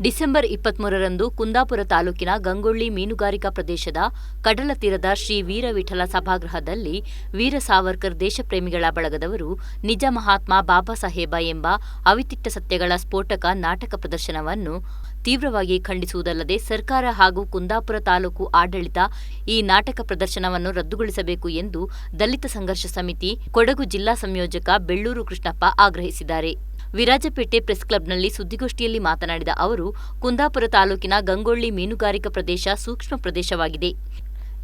December ಇಪ್ಪತ್ಮೂರರಂದು Kundapura ತಾಲೂಕಿನ ಗಂಗೊಳ್ಳಿ ಮೀನುಗಾರಿಕಾ ಪ್ರದೇಶದ ಕಡಲ ತೀರದ ಶ್ರೀ ವೀರವಿಠಲ ಸಭಾಗೃಹದಲ್ಲಿ ವೀರ ಸಾವರ್ಕರ್ ದೇಶಪ್ರೇಮಿಗಳ ಬಳಗದವರು ನಿಜ ಮಹಾತ್ಮ ಬಾಬಾ ಸಾಹೇಬ ಎಂಬ ಅವಿತಿಟ್ಟ ಸತ್ಯಗಳ ಸ್ಫೋಟಕ ನಾಟಕ ಪ್ರದರ್ಶನವನ್ನು ತೀವ್ರವಾಗಿ ಖಂಡಿಸುವುದಲ್ಲದೆ ಸರ್ಕಾರ ಹಾಗೂ ಕುಂದಾಪುರ ತಾಲೂಕು ಆಡಳಿತ ಈ ನಾಟಕ ಪ್ರದರ್ಶನವನ್ನು ರದ್ದುಗೊಳಿಸಬೇಕು ಎಂದು ದಲಿತ ಸಂಘರ್ಷ ಸಮಿತಿ ಕೊಡಗು ಜಿಲ್ಲಾ ಸಂಯೋಜಕ ಬೆಳ್ಳೂರು ಕೃಷ್ಣಪ್ಪ ಆಗ್ರಹಿಸಿದ್ದಾರೆ. ವಿರಾಜಪೇಟೆ ಪ್ರೆಸ್ ಕ್ಲಬ್ನಲ್ಲಿ ಸುದ್ದಿಗೋಷ್ಠಿಯಲ್ಲಿ ಮಾತನಾಡಿದ ಅವರು, ಕುಂದಾಪುರ ತಾಲೂಕಿನ ಗಂಗೊಳ್ಳಿ ಮೀನುಗಾರಿಕಾ ಪ್ರದೇಶ ಸೂಕ್ಷ್ಮ ಪ್ರದೇಶವಾಗಿದೆ.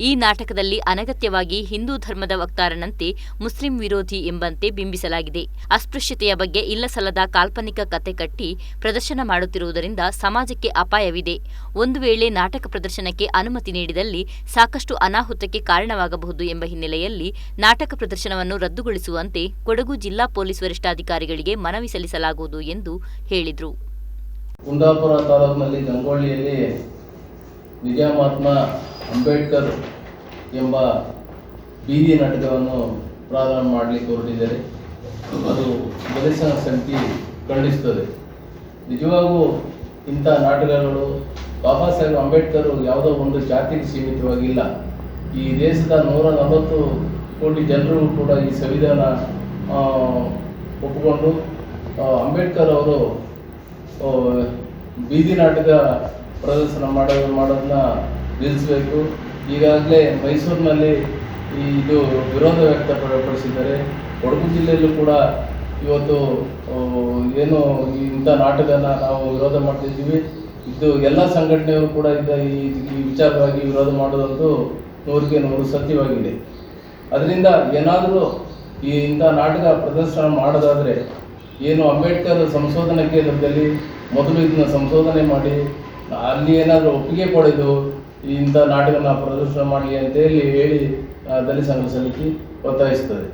ಈ ನಾಟಕದಲ್ಲಿ ಅನಗತ್ಯವಾಗಿ ಹಿಂದೂ ಧರ್ಮದ ವಕ್ತಾರನಂತೆ ಮುಸ್ಲಿಂ ವಿರೋಧಿ ಎಂಬಂತೆ ಬಿಂಬಿಸಲಾಗಿದೆ. ಅಸ್ಪೃಶ್ಯತೆಯ ಬಗ್ಗೆ ಇಲ್ಲಸಲ್ಲದ ಕಾಲ್ಪನಿಕ ಕತೆ ಕಟ್ಟಿ ಪ್ರದರ್ಶನ ಮಾಡುತ್ತಿರುವುದರಿಂದ ಸಮಾಜಕ್ಕೆ ಅಪಾಯವಿದೆ. ಒಂದು ವೇಳೆ ನಾಟಕ ಪ್ರದರ್ಶನಕ್ಕೆ ಅನುಮತಿ ನೀಡಿದಲ್ಲಿ ಸಾಕಷ್ಟು ಅನಾಹುತಕ್ಕೆ ಕಾರಣವಾಗಬಹುದು ಎಂಬ ಹಿನ್ನೆಲೆಯಲ್ಲಿ ನಾಟಕ ಪ್ರದರ್ಶನವನ್ನು ರದ್ದುಗೊಳಿಸುವಂತೆ ಕೊಡಗು ಜಿಲ್ಲಾ ಪೊಲೀಸ್ ವರಿಷ್ಠಾಧಿಕಾರಿಗಳಿಗೆ ಮನವಿ ಸಲ್ಲಿಸಲಾಗುವುದು ಎಂದು ಹೇಳಿದರು. ಕುಂದಾಪುರ ತಾಲೂಕಿನಲ್ಲಿ ಗಂಗೊಳ್ಳಿಯಲ್ಲಿ ನಿಜಾಮಾತ್ಮ ಅಂಬೇಡ್ಕರ್ ಎಂಬ ಬೀದಿ ನಾಟಕವನ್ನು ಪ್ರಾರಂಭ ಮಾಡಲಿಕ್ಕೆ ಹೊರಟಿದ್ದಾರೆ. ಅದು ದಲಿತ ಸಮಿತಿ ಖಂಡಿಸ್ತದೆ ನಿಜವಾಗೂ ಇಂಥ ನಾಟಕಗಳು ಬಾಬಾ ಸಾಹೇಬ್ ಅಂಬೇಡ್ಕರ್ ಯಾವುದೋ ಒಂದು ಜಾತಿಗೆ ಸೀಮಿತವಾಗಿಲ್ಲ. ಈ ದೇಶದ ನೂರ ನಲವತ್ತು ಕೋಟಿ ಜನರು ಕೂಡ ಈ ಸಂವಿಧಾನ ಒಪ್ಪಿಕೊಂಡು ಅಂಬೇಡ್ಕರ್ ಅವರು ಬೀದಿ ನಾಟಕ ಪ್ರದರ್ಶನ ಮಾಡೋದು ಮಾಡೋದನ್ನ ನಿಲ್ಲಿಸಬೇಕು. ಈಗಾಗಲೇ ಮೈಸೂರಿನಲ್ಲಿ ಈ ಇದು ವಿರೋಧ ವ್ಯಕ್ತಪಡಿಸಿದ್ದಾರೆ. ಕೊಡಗು ಜಿಲ್ಲೆಯಲ್ಲೂ ಕೂಡ ಇವತ್ತು ಏನು ಇಂಥ ನಾಟಕನ ನಾವು ವಿರೋಧ ಮಾಡ್ತಿದ್ದೀವಿ. ಇದು ಎಲ್ಲ ಸಂಘಟನೆಯವರು ಕೂಡ ಇದ್ದ ಈ ವಿಚಾರವಾಗಿ ವಿರೋಧ ಮಾಡೋದಂತೂ ನೂರಿಗೆ ನೂರು ಸತ್ಯವಾಗಿದೆ. ಅದರಿಂದ ಏನಾದರೂ ಈ ಇಂಥ ನಾಟಕ ಪ್ರದರ್ಶನ ಮಾಡೋದಾದರೆ ಏನು ಅಂಬೇಡ್ಕರ್ ಸಂಶೋಧನಾ ಕೇಂದ್ರದಲ್ಲಿ ಮೊದಲು ಇದನ್ನ ಸಂಶೋಧನೆ ಮಾಡಿ, ಅಲ್ಲಿ ಏನಾದರೂ ಒಪ್ಪಿಗೆ ಪಡೆದು ಇಂಥ ನಾಟಕನ ಪ್ರದರ್ಶನ ಮಾಡಲಿ ಅಂತೇಳಿ ಹೇಳಿ ಹೇಳಿ ದಲಿತ ಸಂಘ ಸಮಿತಿ ಒತ್ತಾಯಿಸ್ತದೆ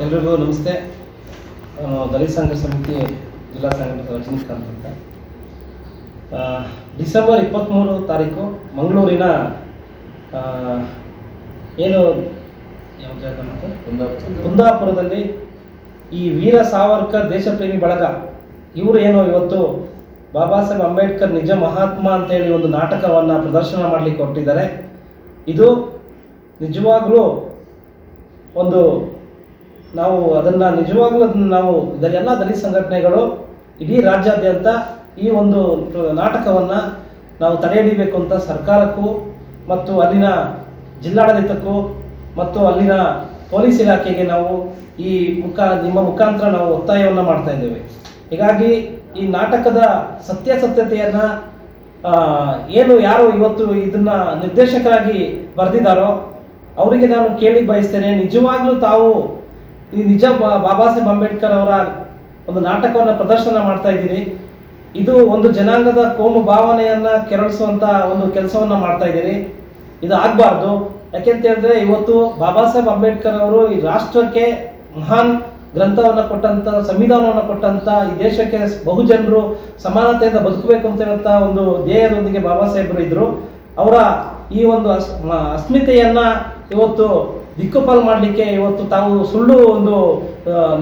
ಎಲ್ರಿಗೂ ನಮಸ್ತೆ. ದಲಿ ದಲಿತ ಸಂಘ ಸಮಿತಿ ಜಿಲ್ಲಾ ಸಂಘಟಕ ರಜನಿಕಾಂತ್ ಅಂತ ಡಿಸೆಂಬರ್ ಇಪ್ಪತ್ತ್ಮೂರು ತಾರೀಕು ಮಂಗಳೂರಿನ ಏನು ಯಾವ ಜಾಗ ಕುಂದಾಪುರದಲ್ಲಿ ಈ ವೀರ ಸಾವರ್ಕರ್ ದೇಶಪ್ರೇಮಿ ಬಳಗ ಇವರು ಏನು ಇವತ್ತು ಬಾಬಾ ಸಾಹೇಬ್ ಅಂಬೇಡ್ಕರ್ ನಿಜ ಮಹಾತ್ಮ ಅಂತೇಳಿ ಒಂದು ನಾಟಕವನ್ನು ಪ್ರದರ್ಶನ ಮಾಡಲಿಕ್ಕೆ ಕೊಟ್ಟಿದ್ದಾರೆ ಇದು ನಿಜವಾಗ್ಲೂ ಒಂದು ನಾವು ಅದನ್ನು ನಿಜವಾಗ್ಲೂ ಅದನ್ನು ನಾವು ಇದರೆಲ್ಲ ದಲಿತ ಸಂಘಟನೆಗಳು ಇಡೀ ರಾಜ್ಯಾದ್ಯಂತ ಈ ಒಂದು ನಾಟಕವನ್ನು ನಾವು ತಡೆ ಹಿಡಿಬೇಕು ಅಂತ ಸರ್ಕಾರಕ್ಕೂ ಮತ್ತು ಅಲ್ಲಿನ ಜಿಲ್ಲಾಡಳಿತಕ್ಕೂ ಮತ್ತು ಅಲ್ಲಿನ ಪೊಲೀಸ್ ಇಲಾಖೆಗೆ ನಾವು ಈ ಮುಖ, ನಿಮ್ಮ ಮುಖಾಂತರ ನಾವು ಒತ್ತಾಯವನ್ನು ಮಾಡ್ತಾ ಇದ್ದೇವೆ. ಹೀಗಾಗಿ ಈ ನಾಟಕದ ಸತ್ಯಾಸತ್ಯತೆಯನ್ನು ಏನು ಯಾರು ಇವತ್ತು ಇದನ್ನ ನಿರ್ದೇಶಕರಾಗಿ ಬರೆದಿದ್ದಾರೋ ಅವರಿಗೆ ನಾನು ಕೇಳಿ ಬಯಸ್ತೇನೆ. ನಿಜವಾಗ್ಲೂ ತಾವು ಈ ನಿಜ ಬಾಬಾ ಸಾಹೇಬ್ ಅಂಬೇಡ್ಕರ್ ಅವರ ಒಂದು ನಾಟಕವನ್ನು ಪ್ರದರ್ಶನ ಮಾಡ್ತಾ ಇದ್ದೀರಿ. ಇದು ಒಂದು ಜನಾಂಗದ ಕೋಮು ಭಾವನೆಯನ್ನ ಕೆರಳಿಸುವಂತ ಒಂದು ಕೆಲಸವನ್ನ ಮಾಡ್ತಾ ಇದ್ದೀರಿ. ಇದು ಆಗಬಾರ್ದು. ಯಾಕೆಂತ ಹೇಳಿದ್ರೆ, ಇವತ್ತು ಬಾಬಾ ಸಾಹೇಬ್ ಅಂಬೇಡ್ಕರ್ ಅವರು ಈ ರಾಷ್ಟ್ರಕ್ಕೆ ಮಹಾನ್ ಗ್ರಂಥವನ್ನ ಕೊಟ್ಟಂತ, ಸಂವಿಧಾನವನ್ನು ಕೊಟ್ಟಂತ ಈ ದೇಶಕ್ಕೆ ಬಹುಜನರು ಸಮಾನತೆಯಿಂದ ಬದುಕಬೇಕು ಅಂತ ಹೇಳುವಂಥ ಒಂದು ಧ್ಯೇಯದೊಂದಿಗೆ ಬಾಬಾ ಸಾಹೇಬರು ಇದ್ರು. ಅವರ ಈ ಒಂದು ಅಸ್ಮಿತೆಯನ್ನ ಇವತ್ತು ದಿಕ್ಕುಪಾಲು ಮಾಡಲಿಕ್ಕೆ ಇವತ್ತು ತಾವು ಸುಳ್ಳು ಒಂದು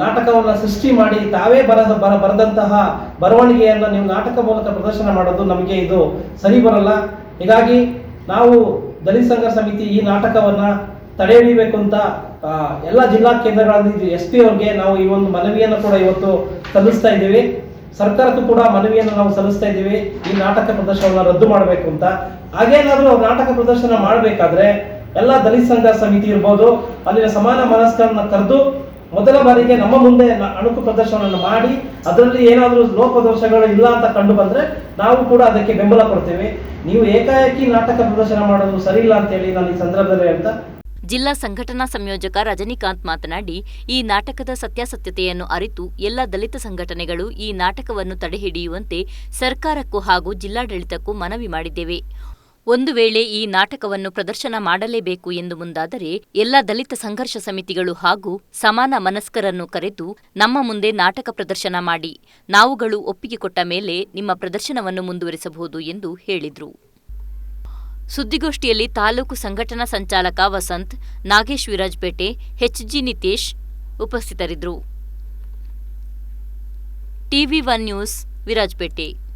ನಾಟಕವನ್ನ ಸೃಷ್ಟಿ ಮಾಡಿ ತಾವೇ ಬರದ ಬರ, ಬರೆದಂತಹ ಬರವಣಿಗೆಯನ್ನ ನೀವು ನಾಟಕ ಮೂಲಕ ಪ್ರದರ್ಶನ ಮಾಡೋದು ನಮಗೆ ಇದು ಸರಿ ಬರಲ್ಲ. ಹೀಗಾಗಿ ನಾವು ದಲಿತ ಸಂಘ ಸಮಿತಿ ಈ ನಾಟಕವನ್ನ ತಡೆ ಹಿಡಿಬೇಕು ಅಂತ ಎಲ್ಲ ಜಿಲ್ಲಾ ಕೇಂದ್ರಗಳಲ್ಲಿ ಎಸ್ ಪಿ ಅವ್ರಿಗೆ ನಾವು ಈ ಒಂದು ಮನವಿಯನ್ನು ಕೂಡ ಇವತ್ತು ಸಲ್ಲಿಸ್ತಾ ಇದ್ದೀವಿ. ಸರ್ಕಾರಕ್ಕೂ ಕೂಡ ಮನವಿಯನ್ನು ನಾವು ಸಲ್ಲಿಸ್ತಾ ಇದ್ದೀವಿ. ಈ ನಾಟಕ ಪ್ರದರ್ಶನವನ್ನು ರದ್ದು ಮಾಡಬೇಕು ಅಂತ. ಹಾಗೇನಾದ್ರೂ ನಾಟಕ ಪ್ರದರ್ಶನ ಮಾಡಬೇಕಾದ್ರೆ ಎಲ್ಲ ದಲಿತ ಸಂಘ ಸಮಿತಿ ಇರ್ಬೋದು, ಅಲ್ಲಿನ ಸಮಾನ ಮನಸ್ಕರನ್ನ ಕರೆದು ಮೊದಲ ಬಾರಿಗೆ ನಮ್ಮ ಮುಂದೆ ಅಣುಕು ಪ್ರದರ್ಶನವನ್ನು ಮಾಡಿ, ಅದರಲ್ಲಿ ಏನಾದರೂ ಲೋಪದೋಷಗಳು ಇಲ್ಲ ಅಂತ ಕಂಡು ಬಂದ್ರೆ ನಾವು ಕೂಡ ಅದಕ್ಕೆ ಬೆಂಬಲ ಕೊಡ್ತೇವೆ. ನೀವು ಏಕಾಏಕಿ ನಾಟಕ ಪ್ರದರ್ಶನ ಮಾಡೋದು ಸರಿ ಇಲ್ಲ ಅಂತೇಳಿ ನಾನು ಈ ಸಂದರ್ಭದಲ್ಲಿ ಹೇಳ್ತಾ ಜಿಲ್ಲಾ ಸಂಘಟನಾ ಸಂಯೋಜಕ ರಜನಿಕಾಂತ್ ಮಾತನಾಡಿ, ಈ ನಾಟಕದ ಸತ್ಯಾಸತ್ಯತೆಯನ್ನು ಅರಿತು ಎಲ್ಲ ದಲಿತ ಸಂಘಟನೆಗಳು ಈ ನಾಟಕವನ್ನು ತಡೆಹಿಡಿಯುವಂತೆ ಸರ್ಕಾರಕ್ಕೂ ಹಾಗೂ ಜಿಲ್ಲಾಡಳಿತಕ್ಕೂ ಮನವಿ ಮಾಡಿದ್ದೇವೆ. ಒಂದು ವೇಳೆ ಈ ನಾಟಕವನ್ನು ಪ್ರದರ್ಶನ ಮಾಡಲೇಬೇಕು ಎಂದು ಮುಂದಾದರೆ, ಎಲ್ಲ ದಲಿತ ಸಂಘರ್ಷ ಸಮಿತಿಗಳು ಹಾಗೂ ಸಮಾನ ಮನಸ್ಕರನ್ನು ಕರೆದು ನಮ್ಮ ಮುಂದೆ ನಾಟಕ ಪ್ರದರ್ಶನ ಮಾಡಿ. ನಾವುಗಳು ಒಪ್ಪಿಗೆ ಕೊಟ್ಟ ಮೇಲೆ ನಿಮ್ಮ ಪ್ರದರ್ಶನವನ್ನು ಮುಂದುವರಿಸಬಹುದು ಎಂದು ಹೇಳಿದರು. ಸುದ್ದಿಗೋಷ್ಠಿಯಲ್ಲಿ ತಾಲೂಕು ಸಂಘಟನಾ ಸಂಚಾಲಕ ವಸಂತ್ ನಾಗೇಶ್ ವಿರಾಜ್ಪೇಟೆ ಎಚ್ಜಿ ನಿತೇಶ್ ಉಪಸ್ಥಿತರಿದ್ದರು. TV one news Virajpet